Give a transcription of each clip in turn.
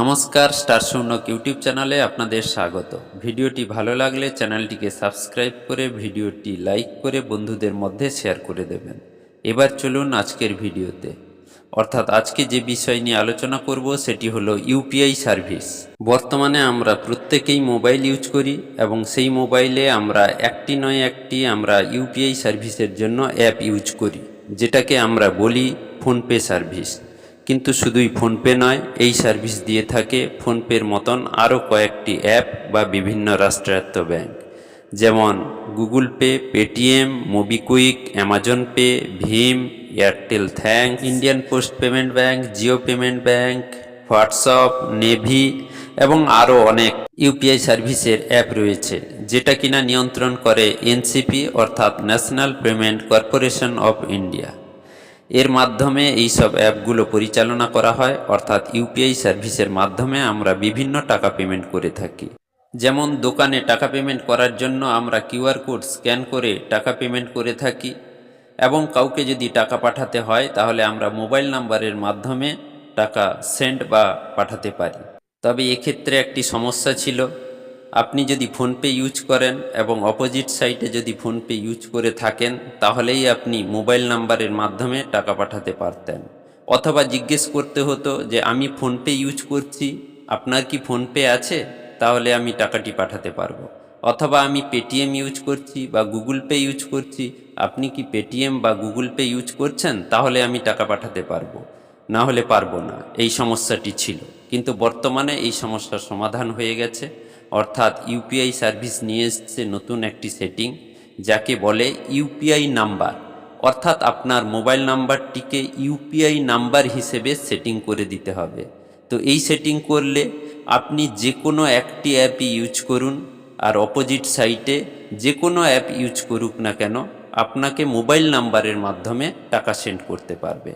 নমস্কার star শূন্যক YouTube চ্যানেলে আপনাদের স্বাগত। ভিডিওটি ভালো লাগলে চ্যানেলটিকে সাবস্ক্রাইব করে ভিডিওটি লাইক করে বন্ধুদের মধ্যে শেয়ার করে দেবেন। এবার চলুন আজকের ভিডিওতে। অর্থাৎ আজকে যে বিষয় নিয়ে আলোচনা করব সেটি হলো ইউপিআই সার্ভিস। বর্তমানে আমরা প্রত্যেকেই মোবাইল ইউজ করি এবং সেই মোবাইলে আমরা একটি নয় একটি আমরা ইউপিআই সার্ভিসের জন্য অ্যাপ ইউজ করি, যেটাকে আমরা বলি ফোনপে সার্ভিস। কিন্তু শুধুই ফোনপে নয়, এই সার্ভিস দিয়ে থাকে ফোনপের মতন আরও কয়েকটি অ্যাপ বা বিভিন্ন রাষ্ট্রায়ত্ত ব্যাংক। যেমন Google Pay, Paytm, MobiKwik, Amazon Pay, Bhim, Airtel thank Indian Post Payment Bank, Jio Payment Bank, WhatsApp, Navi এবং আরও অনেক ইউপিআই সার্ভিসের অ্যাপ রয়েছে, যেটা কিনা নিয়ন্ত্রণ করে এনসিপি অর্থাৎ National Payment Corporation of India. এর মাধ্যমে এই সব অ্যাপগুলো পরিচালনা করা হয়, অর্থাৎ ইউপিআই সার্ভিসের মাধ্যমে আমরা বিভিন্ন টাকা পেমেন্ট করে থাকি। যেমন দোকানে টাকা পেমেন্ট করার জন্য আমরা কিউআর কোড স্ক্যান করে টাকা পেমেন্ট করে থাকি, এবং কাউকে যদি টাকা পাঠাতে হয়, তাহলে আমরা মোবাইল নাম্বারের মাধ্যমে টাকা সেন্ড বা পাঠাতে পারি। তবে এক্ষেত্রে একটি সমস্যা ছিল আপনি যদি ফোনপে ইউজ করেন এবং অপোজিট সাইটে যদি ফোনপে ইউজ করে থাকেন, তাহলেই আপনি মোবাইল নাম্বারের মাধ্যমে টাকা পাঠাতে পারতেন। অথবা জিজ্ঞেস করতে হতো যে, আমি ফোনপে ইউজ করছি, আপনার কি ফোনপে আছে? তাহলে আমি টাকাটি পাঠাতে পারব। অথবা, আমি পেটিএম ইউজ করছি বা গুগল পে ইউজ করছি, আপনি কি পেটিএম বা গুগল পে ইউজ করছেন? তাহলে আমি টাকা পাঠাতে পারব। না হলে পারব না। এই সমস্যাটি ছিল। কিন্তু বর্তমানে এই সমস্যার সমাধান হয়ে গেছে। অর্থাৎ ইউপিআই সার্ভিস নিয়ে এসছে নতুন একটি সেটিং, যাকে বলে ইউপিআই নাম্বার। অর্থাৎ আপনার মোবাইল নাম্বারটিকে ইউপিআই নাম্বার হিসেবে সেটিং করে দিতে হবে। তো এই সেটিং করলে আপনি যে কোনো একটি অ্যাপই ইউজ করুন, আর অপোজিট সাইটে যে কোনো অ্যাপ ইউজ করুক না কেন, আপনাকে মোবাইল নাম্বারের মাধ্যমে টাকা সেন্ড করতে পারবে।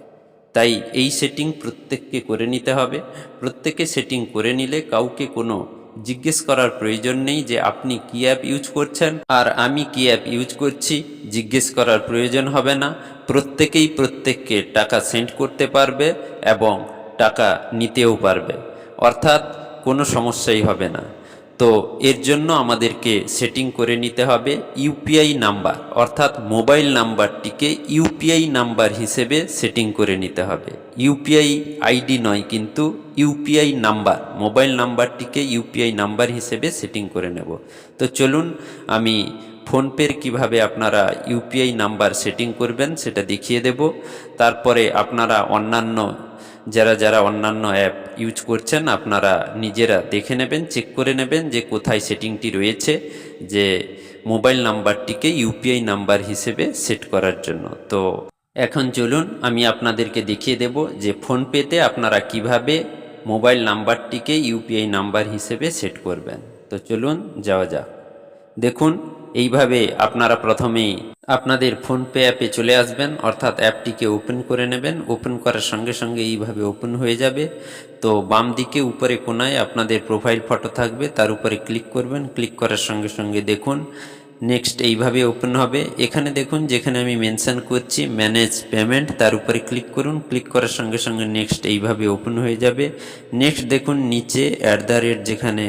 তাই এই সেটিং প্রত্যেককে করে নিতে হবে। প্রত্যেকে সেটিং করে নিলে কাউকে কোনো জিজ্ঞেস করার প্রয়োজন নেই যে আপনি কি অ্যাপ ইউজ করছেন। আর আমি কি অ্যাপ ইউজ করছি, জিজ্ঞেস করার প্রয়োজন হবে না। প্রত্যেকেই প্রত্যেককে টাকা সেন্ড করতে পারবে এবং টাকা নিতেও পারবে। অর্থাৎ কোনো সমস্যাই হবে না। তো এর জন্য আমাদেরকে সেটিং করে নিতে হবে ইউপিআই নাম্বার অর্থাৎ মোবাইল নাম্বারটিকে ইউপিআই নাম্বার হিসেবে সেটিং করে নিতে হবে। ইউপিআই আইডি নয়, কিন্তু ইউপিআই নাম্বার, মোবাইল নাম্বারটিকে ইউপিআই নাম্বার হিসেবে সেটিং করে নেব। তো চলুন, আমি ফোনপের কীভাবে আপনারা ইউপিআই নাম্বার সেটিং করবেন সেটা দেখিয়ে দেব। তারপরে আপনারা অন্যান্য, যারা যারা অন্যান্য অ্যাপ ইউজ করছেন, আপনারা নিজেরা দেখে নেবেন, চেক করে নেবেন যে কোথায় সেটিংটি রয়েছে, যে মোবাইল নাম্বারটিকে ইউপিআই নাম্বার হিসেবে সেট করার জন্য। তো এখন চলুন আমি আপনাদেরকে দেখিয়ে দেব যে ফোনপেতে আপনারা কীভাবে মোবাইল নাম্বারটিকে ইউপিআই নাম্বার হিসেবে সেট করবেন। তো চলুন যাওয়া যাক। দেখুন, এইভাবে আপনারা প্রথমেই আপনাদের ফোনপে অ্যাপে চলে আসবেন, অর্থাৎ অ্যাপটিকে ওপেন করে নেবেন। ওপেন করার সঙ্গে সঙ্গে এইভাবে ওপেন হয়ে যাবে। তো বাম দিকে উপরে কোনায় আপনাদের প্রোফাইল ফটো থাকবে, তার উপরে ক্লিক করবেন। ক্লিক করার সঙ্গে সঙ্গে দেখুন নেক্সট এইভাবে ওপেন হবে। এখানে দেখুন, যেখানে আমি মেনশন করছি ম্যানেজ পেমেন্ট তার উপরে ক্লিক করুন। ক্লিক করার সঙ্গে সঙ্গে নেক্সট এইভাবে ওপেন হয়ে যাবে। নেক্সট দেখুন, নিচে অ্যাট দ্য রেট যেখানে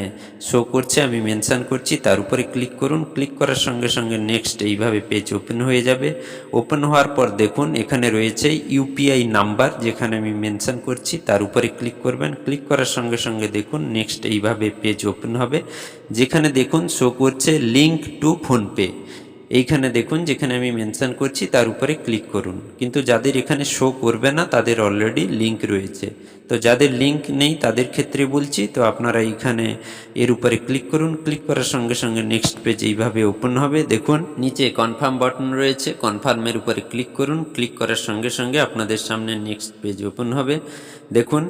শো করছে, আমি মেনশন করছি, তার উপরে ক্লিক করুন। ক্লিক করার সঙ্গে সঙ্গে নেক্সট এইভাবে পেজ ওপেন হয়ে যাবে। ওপেন হওয়ার পর দেখুন, এখানে রয়েছে ইউপিআই নাম্বার যেখানে আমি মেনশন করছি, তার উপরে ক্লিক করবেন। ক্লিক করার সঙ্গে সঙ্গে দেখুন নেক্সট এইভাবে পেজ ওপেন হবে। যেখানে দেখুন শো করছে লিঙ্ক টু ফোনপে এইখানে দেখুন, যেখানে আমি মেনশন করছি, তার উপরে ক্লিক করুন। কিন্তু যাদের এখানে শো করবে না, তাদের অলরেডি লিঙ্ক রয়েছে। তো যাদের লিঙ্ক নেই, তাদের ক্ষেত্রে বলছি, তো আপনারা এইখানে এর উপরে ক্লিক করুন। ক্লিক করার সঙ্গে সঙ্গে নেক্সট পেজ এইভাবে ওপেন হবে। দেখুন, নিচে কনফার্ম বাটন রয়েছে। কনফার্মের উপরে ক্লিক করুন। ক্লিক করার সঙ্গে সঙ্গে আপনাদের সামনে নেক্সট পেজ ওপেন হবে। দেখুন,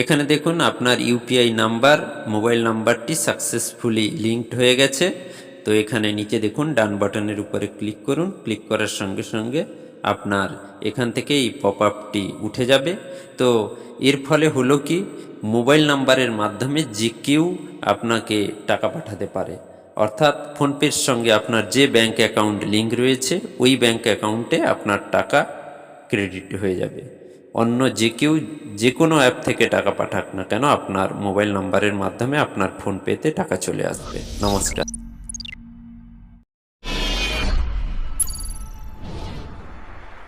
এখানে দেখুন, আপনার ইউপিআই নাম্বার মোবাইল নাম্বারটি সাকসেসফুলি লিঙ্কড হয়ে গেছে। তো এখানে নিচে দেখুন, ডান বাটনের উপরে ক্লিক করুন। ক্লিক করার সঙ্গে সঙ্গে আপনার এখান থেকে এই পপ আপটি উঠে যাবে। তো এর ফলে হলো কি, মোবাইল নাম্বারের মাধ্যমে যে কেউ আপনাকে টাকা পাঠাতে পারে। অর্থাৎ ফোনপের সঙ্গে আপনার যে ব্যাংক অ্যাকাউন্ট লিঙ্ক রয়েছে, ওই ব্যাংক অ্যাকাউন্টে আপনার টাকা ক্রেডিট হয়ে যাবে। অন্য যে কেউ যে কোনো অ্যাপ থেকে টাকা পাঠাক না কেন, আপনার মোবাইল নাম্বারের মাধ্যমে আপনার ফোনপেতে টাকা চলে আসবে। নমস্কার।